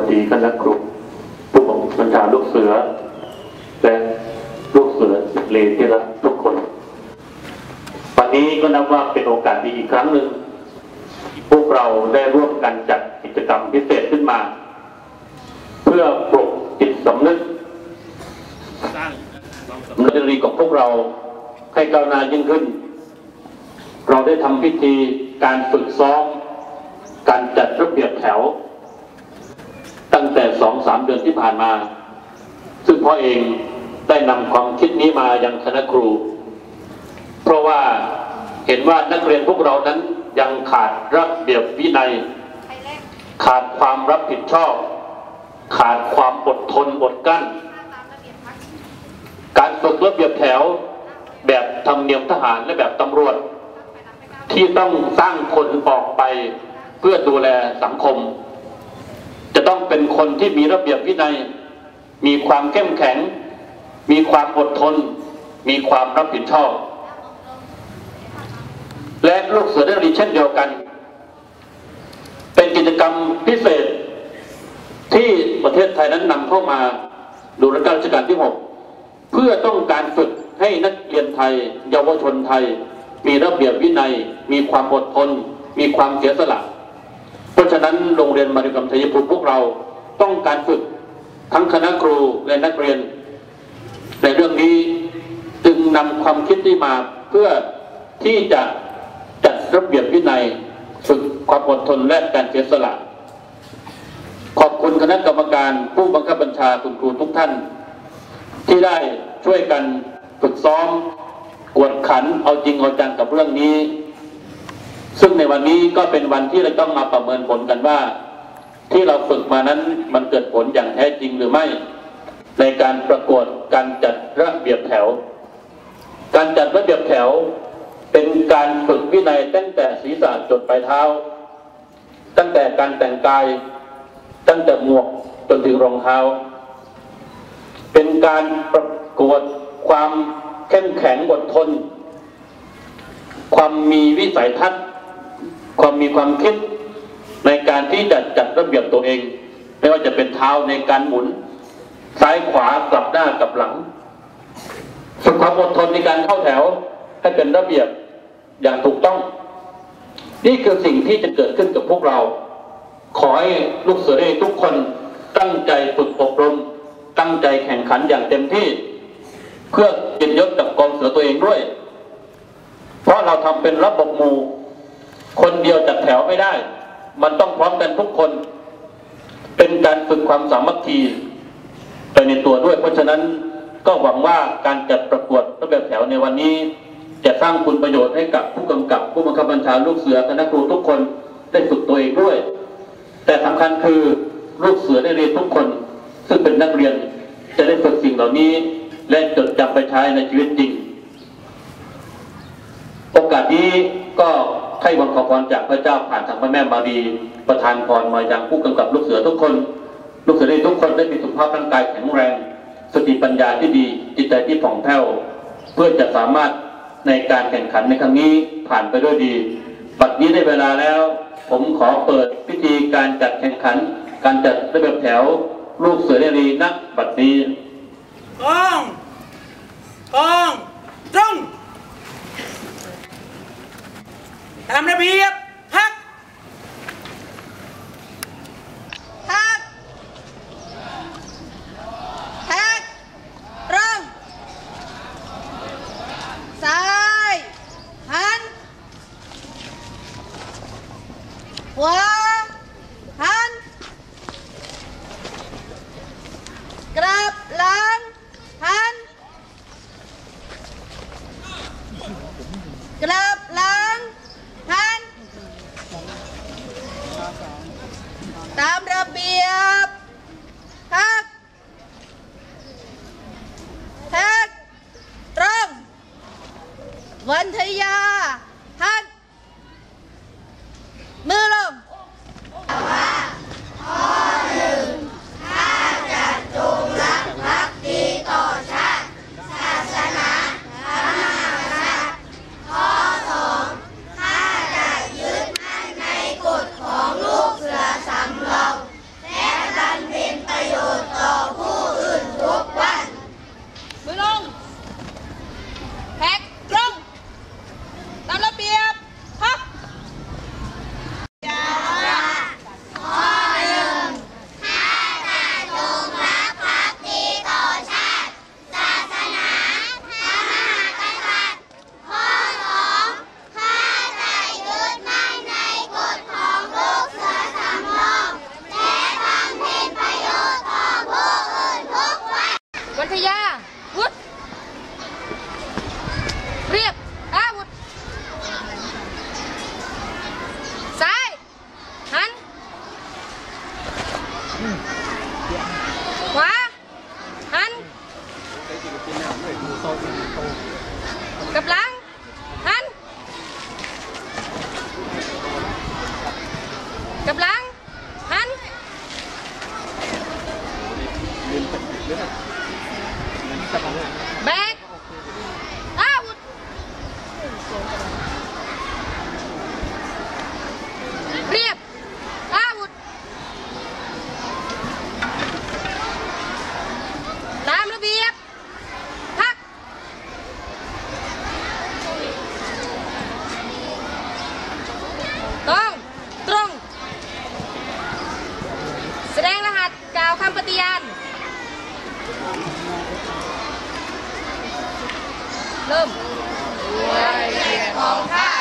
วัสดีคณะครูผู้บัญชาลูกเสือ และลูกเสือเลนที่รักทุกคน วันนี้ก็นับว่าเป็นโอกาสดีอีกครั้งหนึ่งพวกเราได้ร่วมกันจัดกิจกรรมพิเศษขึ้นมา เพื่อปลุกจิตสำนึกมนรีของพวกเราให้ก้าวหน้ายิ่งขึ้น เราได้ทำพิธีการฝึกซ้อม การจัดระเบียบแถว ตั้งแต่สองสามเดือนที่ผ่านมา ซึ่งพ่อเองได้นำความคิดนี้มายังคณะครู เพราะว่าเห็นว่านักเรียนพวกเรานั้นยังขาดระเบียบวินัย ขาดความรับผิดชอบ ขาดความอดทนอดกลั้น การฝึกระเบียบแถวแบบธรรมเนียมทหารและแบบตำรวจ ที่ต้องสร้างคนออกไปเพื่อดูแลสังคม จะต้องเป็นคนที่มีระเบียบวินัย มีความเข้มแข็ง มีความอดทน มีความรับผิดชอบ และลูกเสือได้รีเช่นเดียวกัน เป็นกิจกรรมพิเศษที่ประเทศไทยนั้นนำเข้ามาดูรัชกาลรัชกาลที่ 6 เพื่อต้องการฝึกให้นักเรียนไทย เยาวชนไทย มีระเบียบวินัย มีความอดทน มีความเสียสละ ราะฉะนั้นโรงเรียนมาริกรรมไทยภูมิพวกเราต้องการฝึกทั้งคณะครูและนักเรียน ในเรื่องนี้จึงนำความคิดที่มาเพื่อที่จะจัดระเบียบวินัยฝึกความอดทนและการเสียสละ ขอบคุณคณะกรรมการผู้บังคับบัญชาคุณครูทุกท่าน ที่ได้ช่วยกันฝึกซ้อมกวดขันเอาจริงเอาจังกับเรื่องนี้ ซึ่งในวันนี้ก็เป็นวันที่เราต้องมาประเมินผลกันว่า ที่เราฝึกมานั้นมันเกิดผลอย่างแท้จริงหรือไม่ ในการประกวดการจัดระเบียบแถว การจัดระเบียบแถว เป็นการฝึกวินัยตั้งแต่ศีรษะจดปลายเท้า ตั้งแต่การแต่งกาย ตั้งแต่หมวกจนถึงรองเท้า เป็นการประกวดความเข้มแข็งอดทน ความมีวิสัยทัศน์ ความมีความคิดในการที่จะจัดระเบียบตัวเอง ไม่ว่าจะเป็นเท้าในการหมุน ซ้ายขวากลับหน้ากลับหลังฝึกความอดทนในการเข้าแถวให้เป็นระเบียบอย่างถูกต้อง นี่คือสิ่งที่จะเกิดขึ้นกับพวกเรา ขอให้ลูกเสือได้ทุกคนตั้งใจฝึกอบรม ตั้งใจแข่งขันอย่างเต็มที่ เพื่อเกียรติยศกับกองเสือตัวเองด้วย เพราะเราทำเป็นระบบหมู่ คนเดียวจัดแถวไม่ได้ มันต้องพร้อมกันทุกคน เป็นการฝึกความสามัคคีไปในตัวด้วย เพราะฉะนั้นก็หวังว่าการจัดประกวดระเบียบแถวในวันนี้ จะสร้างคุณประโยชน์ให้กับผู้กำกับ ผู้บังคับบัญชาลูกเสือคณะครูทุกคนได้ฝึกตัวเองด้วย แต่สำคัญคือลูกเสือได้เรียนทุกคน ซึ่งเป็นนักเรียนจะได้ฝึกสิ่งเหล่านี้ และจดจำไปใช้ในชีวิตจริง โอกาสนี้ก็ ให้วังขอพรจากพระเจ้าผ่านทางพระแม่มารีประทานพรมายังผู้กำกับลูกเสือทุกคน ลูกเสือได้ทุกคนได้มีสุขภาพร่างกายแข็งแรง สติปัญญาที่ดีจิตใจที่ผ่องแผ้ว เพื่อจะสามารถในการแข่งขันในครั้งนี้ผ่านไปด้วยดีบัดนี้ได้เวลาแล้ว ผมขอเปิดพิธีการจัดแข่งขัน การจัดระเบียบแถวลูกเสือเรรีนักบัดนี้กองกองตรง ตามระเบียบพัก พักพักตรงซ้ายหันขวาหัน กลับหลังหัน กลับหลังหัน ตามระเบียบพักพักตรง วันทย Quá. Anh. Cặp lá าวคำปฏิญาณเริ่มด้วยเกียรติของข้า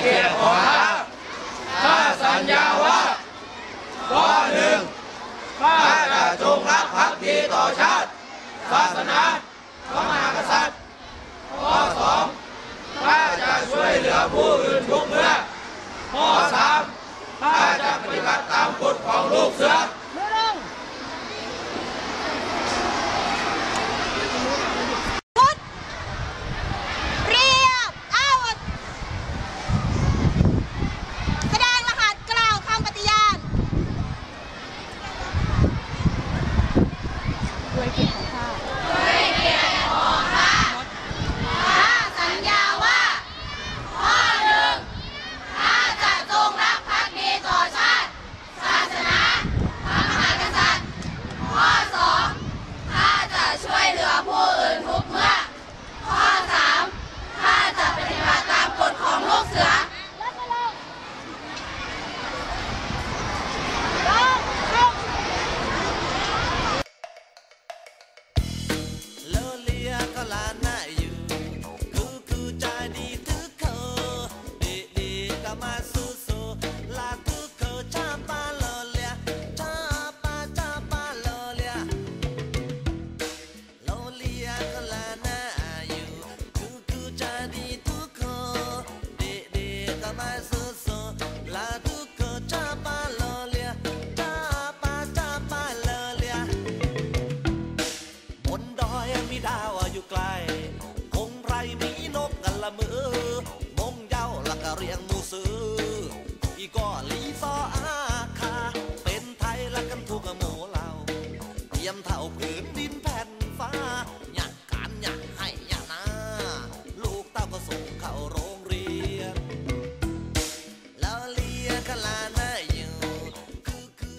เกียรติอหาข้าสัญญาว่าข้อหนึ่งข้าจะจงรักภักดีต่อชาติ ศาสนาพระมหากษัตริย์ข้อสองข้าจะช่วยเหลือผู้อื่นทุกเมื่อข้อสามข้าจะปฏิบัติตามกฎของลูกเสือ